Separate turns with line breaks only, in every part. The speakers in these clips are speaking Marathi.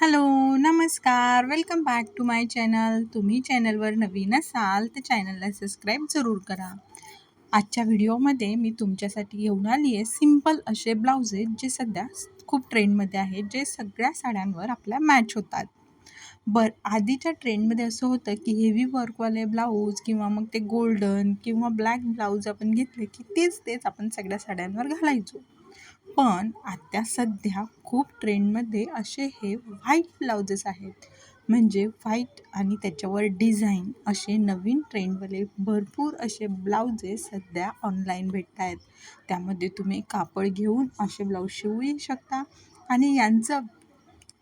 हॅलो नमस्कार. Welcome back to my channel तुम्ही चॅनलवर नवीन असाल तर चॅनलला सबस्क्राईब जरूर करा. आजच्या व्हिडिओमध्ये मी तुमच्यासाठी घेऊन आली आहे सिंपल असे ब्लाउजेस जे सध्या खूप ट्रेंडमध्ये आहेत जे सगळ्या साड्यांवर आपल्या मॅच होतात. बर आधीच्या ट्रेंडमध्ये असं होतं की हेवी वर्कवाले ब्लाऊज किंवा मग ते गोल्डन किंवा ब्लॅक ब्लाऊज आपण घेतले की तेच तेच आपण सगळ्या साड्यांवर घालायचो. पण आत्ता सध्या खूप ट्रेंडमध्ये असे हे व्हाईट ब्लाउजेस आहेत. म्हणजे व्हाईट आणि त्याच्यावर डिझाईन असे नवीन ट्रेंडवाले भरपूर असे ब्लाउजेस सध्या ऑनलाईन भेटत आहेत त्यामध्ये तुम्ही कापड घेऊन असे ब्लाऊज शिवू शकता. आणि यांचं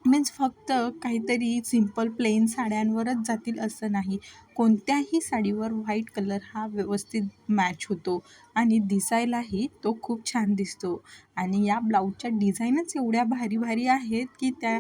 मीन्स फक्त काहीतरी सिंपल प्लेन साड्यांवरच जातील असं नाही. कोणत्याही साडीवर व्हाईट कलर हा व्यवस्थित मॅच होतो आणि दिसायलाही तो खूप छान दिसतो. आणि या ब्लाऊजच्या डिझाईनच एवढ्या भारी भारी आहेत की त्या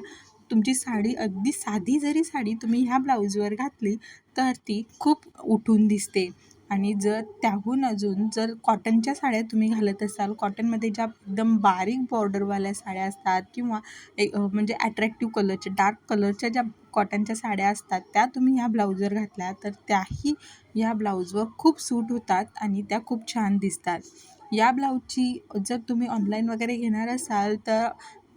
तुमची साडी अगदी साधी जरी साडी तुम्ही ह्या ब्लाऊजवर घातली तर ती खूप उठून दिसते. आणि जर त्याहून अजून जर कॉटनच्या साड्या तुम्ही घालत असाल कॉटनमध्ये ज्या एकदम बारीक बॉर्डरवाल्या साड्या असतात किंवा एक म्हणजे ॲट्रॅक्टिव्ह कलरच्या डार्क कलरच्या ज्या कॉटनच्या साड्या असतात त्या तुम्ही ह्या ब्लाऊजवर घातल्या तर त्याही या ब्लाऊजवर खूप सूट होतात आणि त्या खूप छान दिसतात. या ब्लाऊजची जर तुम्ही ऑनलाईन वगैरे घेणार असाल तर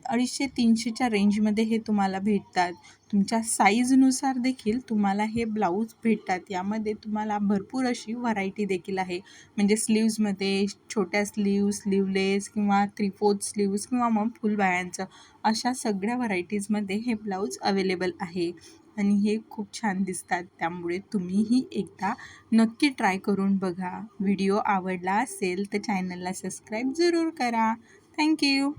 अडीचशे तीनशेच्या रेंजमध्ये हे तुम्हाला भेटतात. तुमच्या साईजनुसार देखील तुम्हाला हे ब्लाऊज भेटतात. यामध्ये तुम्हाला भरपूर अशी व्हरायटी देखील आहे. म्हणजे स्लीव्जमध्ये छोट्या स्लीव स्लीवलेस किंवा थ्री फोर्थ स्लीव्ज किंवा मग फुलबायांचं अशा सगळ्या व्हरायटीजमध्ये हे ब्लाऊज अवेलेबल आहे. आणि हे खूप छान दिसतात. त्यामुळे तुम्हीही एकदा नक्की ट्राय करून बघा. व्हिडिओ आवडला असेल तर चॅनलला सबस्क्राईब जरूर करा. थँक्यू